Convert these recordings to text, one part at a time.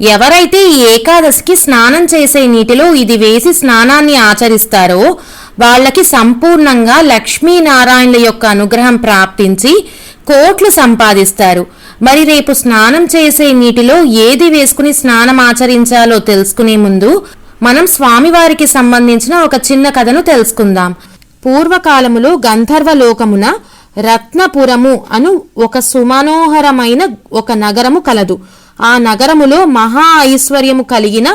ఎవరైతే ఈ ఏకాదశికి స్నానం చేసే నీటిలో ఇది వేసి స్నానాన్ని ఆచరిస్తారో వాళ్ళకి సంపూర్ణంగా లక్ష్మీనారాయణుల యొక్క అనుగ్రహం ప్రాప్తించి కోట్లు సంపాదిస్తారు. మరి రేపు స్నానం చేసే నీటిలో ఏది వేసుకుని స్నానం ఆచరించాలో తెలుసుకునే ముందు మనం స్వామివారికి సంబంధించిన ఒక చిన్న కథను తెలుసుకుందాం. పూర్వకాలములో గంధర్వ లోకమున రత్నపురము అను ఒక సుమనోహరమైన ఒక నగరము కలదు. ఆ నగరములో మహా ఐశ్వర్యము కలిగిన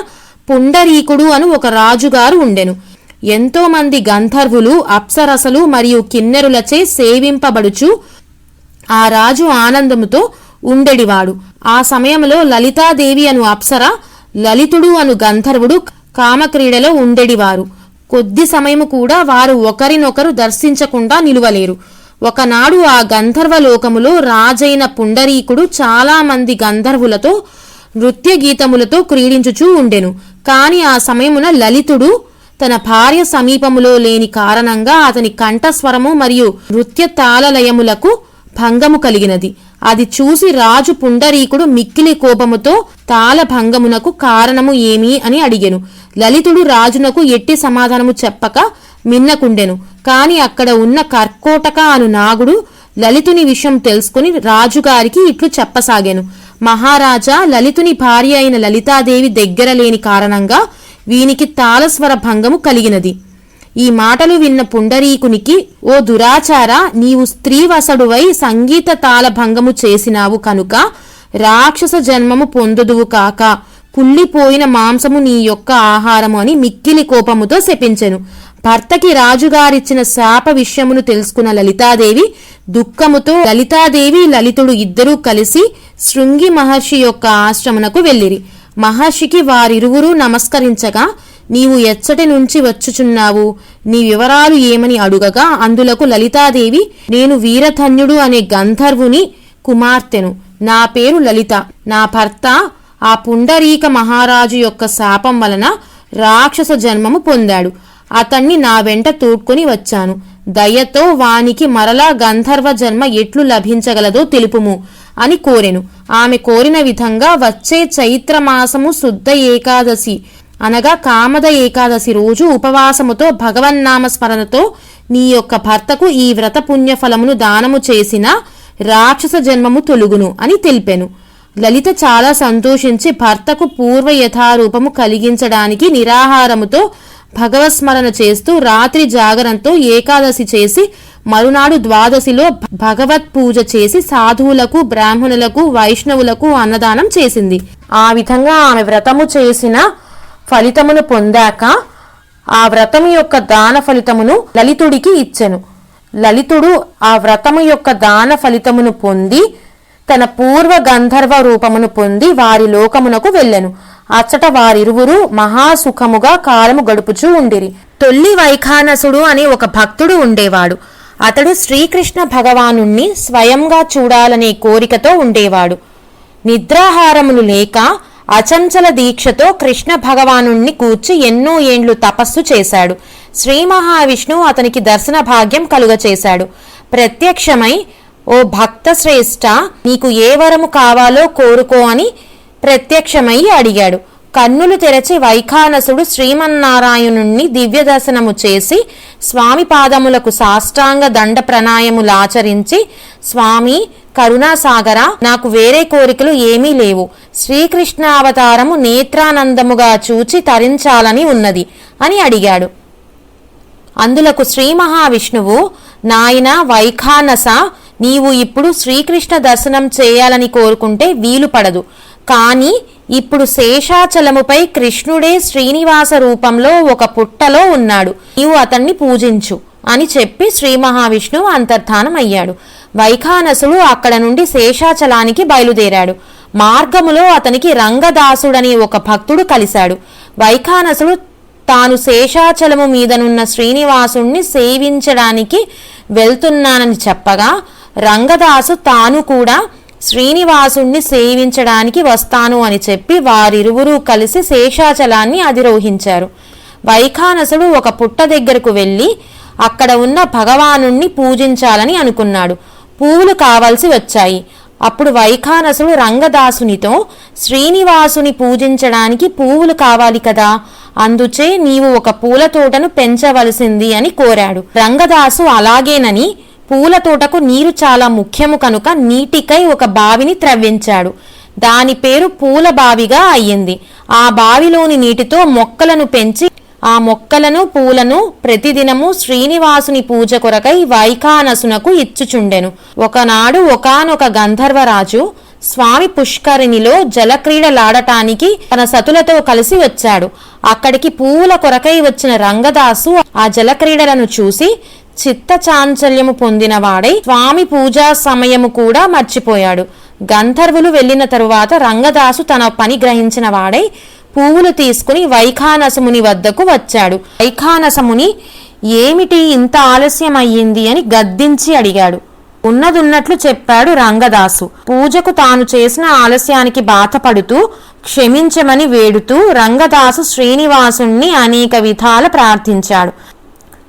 పుండరీకుడు అను ఒక రాజుగారు ఉండెను. ఎంతో మంది గంధర్వులు అప్సరసలు మరియు కిన్నెరులచే సేవింపబడుచు ఆ రాజు ఆనందముతో ఉండెడివాడు. ఆ సమయంలో లలితాదేవి అను అప్సర లలితుడు అను గంధర్వుడు కామక్రీడలో ఉండెడివారు. కొద్ది సమయము కూడా వారు ఒకరినొకరు దర్శించకుండా నిలువలేరు. ఒకనాడు ఆ గంధర్వలోకములో రాజైన పుండరీకుడు చాలామంది గంధర్వులతో నృత్య గీతములతో క్రీడించుచూ ఉండెను. కాని ఆ సమయమున లలితుడు తన భార్య సమీపములో లేని కారణంగా అతని కంఠస్వరము మరియు నృత్య తాళలయములకు భంగము కలిగినది. అది చూసి రాజు పుండరీకుడు మిక్కిలి కోపముతో తాళభంగమునకు కారణము ఏమి అని అడిగెను. లలితుడు రాజునకు ఎట్టి సమాధానము చెప్పక మిన్నకుండెను. కాని అక్కడ ఉన్న కర్కోటక అను నాగుడు లలితుని విషయం తెలుసుకుని రాజుగారికి ఇట్లు చెప్పసాగాను. మహారాజా లలితుని భార్య అయిన లలితాదేవి దగ్గర లేని కారణంగా వీనికి తాళస్వర భంగము కలిగినది. ఈ మాటలు విన్న పుండరీకునికి ఓ దురాచార నీవు స్త్రీవసడువై సంగీత తాళభంగము చేసినావు కనుక రాక్షస జన్మము పొందుదువు కాక కుళ్ళిపోయిన మాంసము నీ యొక్క ఆహారము అని మిక్కిలి కోపముతో శపించెను. భర్తకి రాజుగారిచ్చిన శాప విషయమును తెలుసుకున్న లలితాదేవి దుఃఖముతో లలితాదేవి లలితుడు ఇద్దరూ కలిసి శృంగి మహర్షి యొక్క ఆశ్రమునకు వెళ్ళిరి. మహర్షికి వారిరువురూ నమస్కరించగా నీవు ఎచ్చటి నుంచి వచ్చుచున్నావు. నీ వివరాలు ఏమని అడుగగా అందులకు లలితాదేవి నేను వీరధన్యుడు అనే గంధర్వుని కుమార్తెను. నా పేరు లలిత. నా భర్త ఆ పుండరీక మహారాజు యొక్క శాపం వలన రాక్షస జన్మము పొందాడు. అతన్ని నా వెంట తోడ్కొని వచ్చాను. దయతో వానికి మరలా గంధర్వ జన్మ ఎట్లు లభించగలదో తెలుపుము అని కోరెను. ఆమె కోరిన విధంగా వచ్చే చైత్ర మాసము శుద్ధ ఏకాదశి అనగా కామద ఏకాదశి రోజు ఉపవాసముతో భగవన్నామస్మరణతో నీ యొక్క భర్తకు ఈ వ్రత పుణ్యఫలమును దానము చేసిన రాక్షస జన్మము తొలుగును అని తెలిపెను. లలిత చాలా సంతోషించి భర్తకు పూర్వ యథారూపము కలిగించడానికి నిరాహారముతో భగవస్మరణ చేస్తూ రాత్రి జాగరంతో ఏకాదశి చేసి మరునాడు ద్వాదశిలో భగవత్ పూజ చేసి సాధువులకు బ్రాహ్మణులకు వైష్ణవులకు అన్నదానం చేసింది. ఆ విధంగా ఆమె వ్రతము చేసిన ఫలితమును పొందాక ఆ వ్రతము యొక్క దాన ఫలితమును లలితుడికి ఇచ్చెను. లలితుడు ఆ వ్రతము యొక్క దాన ఫలితమును పొంది తన పూర్వ గంధర్వ రూపమును పొంది వారి లోకమునకు వెళ్ళెను. అచ్చట వారిరువురు మహాసుఖముగా కాలము గడుపుచూ ఉండిరి. తొల్లి వైఖానసుడు అనే ఒక భక్తుడు ఉండేవాడు. అతడు శ్రీకృష్ణ భగవానుణ్ణి స్వయంగా చూడాలనే కోరికతో ఉండేవాడు. నిద్రాహారములు లేక అచంచల దీక్షతో కృష్ణ భగవానుణ్ణి కూర్చి ఎన్నో ఏండ్లు తపస్సు చేశాడు. శ్రీ మహావిష్ణువు అతనికి దర్శన భాగ్యం కలుగచేశాడు. ప్రత్యక్షమై ఓ భక్త శ్రేష్ఠ నీకు ఏ వరము కావాలో కోరుకో అని ప్రత్యక్షమై అడిగాడు. కన్నులు తెరచి వైఖానసుడు శ్రీమన్నారాయణుణ్ణి దివ్యదర్శనము చేసి స్వామి పాదములకు సాష్టాంగ దండ ప్రణాయములాచరించి స్వామి కరుణాసాగర నాకు వేరే కోరికలు ఏమీ లేవు. శ్రీకృష్ణావతారము నేత్రానందముగా చూచి తరించాలని ఉన్నది అని అడిగాడు. అందులకు శ్రీ మహావిష్ణువు నాయన వైఖానస నీవు ఇప్పుడు శ్రీకృష్ణ దర్శనం చేయాలని కోరుకుంటే వీలు పడదు. కానీ ఇప్పుడు శేషాచలముపై కృష్ణుడే శ్రీనివాస రూపంలో ఒక పుట్టలో ఉన్నాడు. నీవు అతన్ని పూజించు అని చెప్పి శ్రీ మహావిష్ణువు అంతర్ధానం అయ్యాడు వైఖానసుడు అక్కడ నుండి శేషాచలానికి బయలుదేరాడు. మార్గములో అతనికి రంగదాసుడని ఒక భక్తుడు కలిశాడు. వైఖానసుడు తాను శేషాచలము మీదనున్న శ్రీనివాసుణ్ణి సేవించడానికి వెళ్తున్నానని చెప్పగా రంగదాసు తాను కూడా శ్రీనివాసుణ్ణి సేవించడానికి వస్తాను అని చెప్పి వారిరువురూ కలిసి శేషాచలాన్ని అధిరోహించారు. వైఖానసుడు ఒక పుట్ట దగ్గరకు వెళ్ళి అక్కడ ఉన్న భగవానుణ్ణి పూజించాలని అనుకున్నాడు. పువ్వులు కావలసి వచ్చాయి. అప్పుడు వైఖానసుడు రంగదాసునితో శ్రీనివాసుని పూజించడానికి పువ్వులు కావాలి కదా. అందుచే నీవు ఒక పూల తోటను పెంచవలసింది అని కోరాడు. రంగదాసు అలాగేనని పూల తోటకు నీరు చాలా ముఖ్యము కనుక నీటికై ఒక బావిని త్రవ్వించాడు. దాని పేరు పూల బావిగా అయ్యింది. ఆ బావిలోని నీటితో మొక్కలను పెంచి ఆ మొక్కలను పూలను ప్రతిదినము శ్రీనివాసుని పూజ కొరకై వైఖానసునకు ఇచ్చుచుండెను. ఒకనాడు ఒకానొక గంధర్వరాజు స్వామి పుష్కరిణిలో జలక్రీడలాడటానికి తన సతులతో కలిసి వచ్చాడు. అక్కడికి పూల కొరకై వచ్చిన రంగదాసు ఆ జలక్రీడలను చూసి చిత్త చాంచల్యము పొందినవాడై స్వామి పూజా సమయము కూడా మర్చిపోయాడు. గంధర్వులు వెళ్ళిన తరువాత రంగదాసు తన పని గ్రహించిన వాడై పువ్వులు తీసుకుని వైఖానసముని వద్దకు వచ్చాడు. వైఖానసముని ఏమిటి ఇంత ఆలస్యం అయ్యింది అని గద్దించి అడిగాడు. ఉన్నదున్నట్లు చెప్పాడు రంగదాసు. పూజకు తాను చేసిన ఆలస్యానికి బాధపడుతూ క్షమించమని వేడుతూ రంగదాసు శ్రీనివాసుణ్ణి అనేక విధాల ప్రార్థించాడు.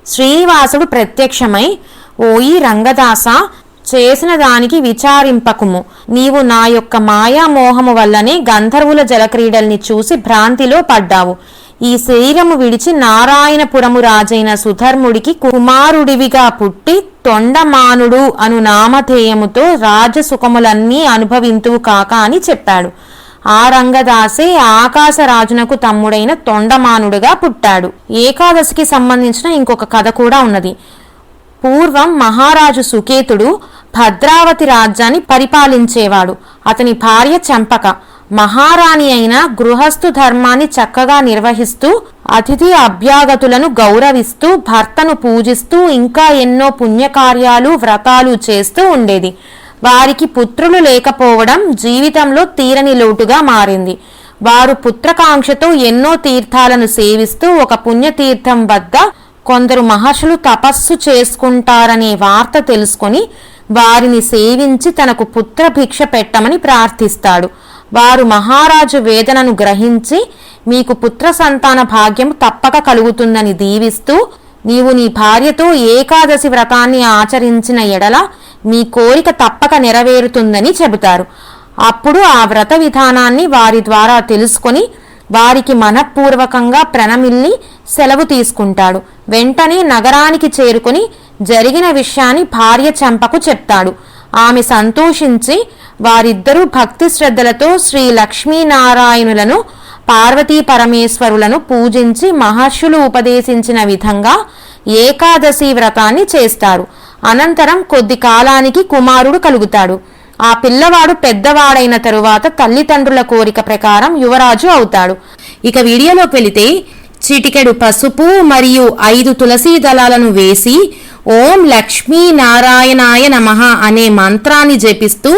శ్రీనివాసుడు ప్రత్యక్షమై ఓయి రంగదాస చేసిన దానికి విచారింపకుము. నీవు నా యొక్క మాయామోహము వల్లనే గంధర్వుల జలక్రీడల్ని చూసి భ్రాంతిలో పడ్డావు. ఈ శరీరము విడిచి నారాయణపురము రాజైన సుధర్ముడికి కుమారుడివిగా పుట్టి తొండమానుడు అను నామధేయముతో రాజసుఖములన్నీ అనుభవింతువు కాక అని చెప్పాడు. ఆ రంగదాసే ఆకాశరాజునకు తమ్ముడైన తొండమానుడుగా పుట్టాడు. ఏకాదశికి సంబంధించిన ఇంకొక కథ కూడా ఉన్నది. పూర్వం మహారాజు సుకేతుడు భద్రావతి రాజ్యాన్ని పరిపాలించేవాడు. అతని భార్య చంపక మహారాణి అయిన గృహస్థు ధర్మాన్ని చక్కగా నిర్వహిస్తూ అతిథి అభ్యాగతులను గౌరవిస్తూ భర్తను పూజిస్తూ ఇంకా ఎన్నో పుణ్యకార్యాలు వ్రతాలు చేస్తూ ఉండేది. వారికి పుత్రులు లేకపోవడం జీవితంలో తీరని లోటుగా మారింది. వారు పుత్రకాంక్షతో ఎన్నో తీర్థాలను సేవిస్తూ ఒక పుణ్యతీర్థం వద్ద కొందరు మహర్షులు తపస్సు చేసుకుంటారనే వార్త తెలుసుకొని వారిని సేవించి తనకు పుత్ర భిక్ష పెట్టమని ప్రార్థిస్తాడు. వారు మహారాజు వేదనను గ్రహించి మీకు పుత్ర సంతాన భాగ్యం తప్పక కలుగుతుందని దీవిస్తూ నీవు నీ భార్యతో ఏకాదశి వ్రతాన్ని ఆచరించిన ఎడల మీ కోరిక తప్పక నెరవేరుతుందని చెబుతారు. అప్పుడు ఆ వ్రత విధానాన్ని వారి ద్వారా తెలుసుకొని వారికి మనఃపూర్వకంగా ప్రణమిల్లి సెలవు తీసుకుంటాడు. వెంటనే నగరానికి చేరుకుని జరిగిన విషయాన్ని భార్య చంపకు చెప్తాడు. ఆమె సంతోషించి వారిద్దరూ భక్తి శ్రద్ధలతో శ్రీ లక్ష్మీనారాయణులను పార్వతీ పరమేశ్వరులను పూజించి మహర్షులు ఉపదేశించిన విధంగా ఏకాదశి వ్రతాన్ని చేస్తారు. అనంతరం కొద్ది కాలానికి కుమారుడు కలుగుతాడు. ఆ పిల్లవాడు పెద్దవాడైన తరువాత తల్లిదండ్రుల కోరిక ప్రకారం యువరాజు అవుతాడు. ఇక వీడియోలోకి వెళితే చిటికెడు పసుపు మరియు ఐదు తులసీ దళాలను వేసి ఓం లక్ష్మీ నారాయణాయ నమః అనే మంత్రాన్ని జపిస్తూ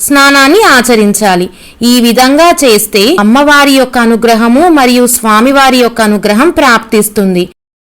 స్నానాన్ని ఆచరించాలి. ఈ విధంగా చేస్తే అమ్మవారి యొక్క అనుగ్రహము మరియు స్వామివారి యొక్క అనుగ్రహం ప్రాప్తిస్తుంది.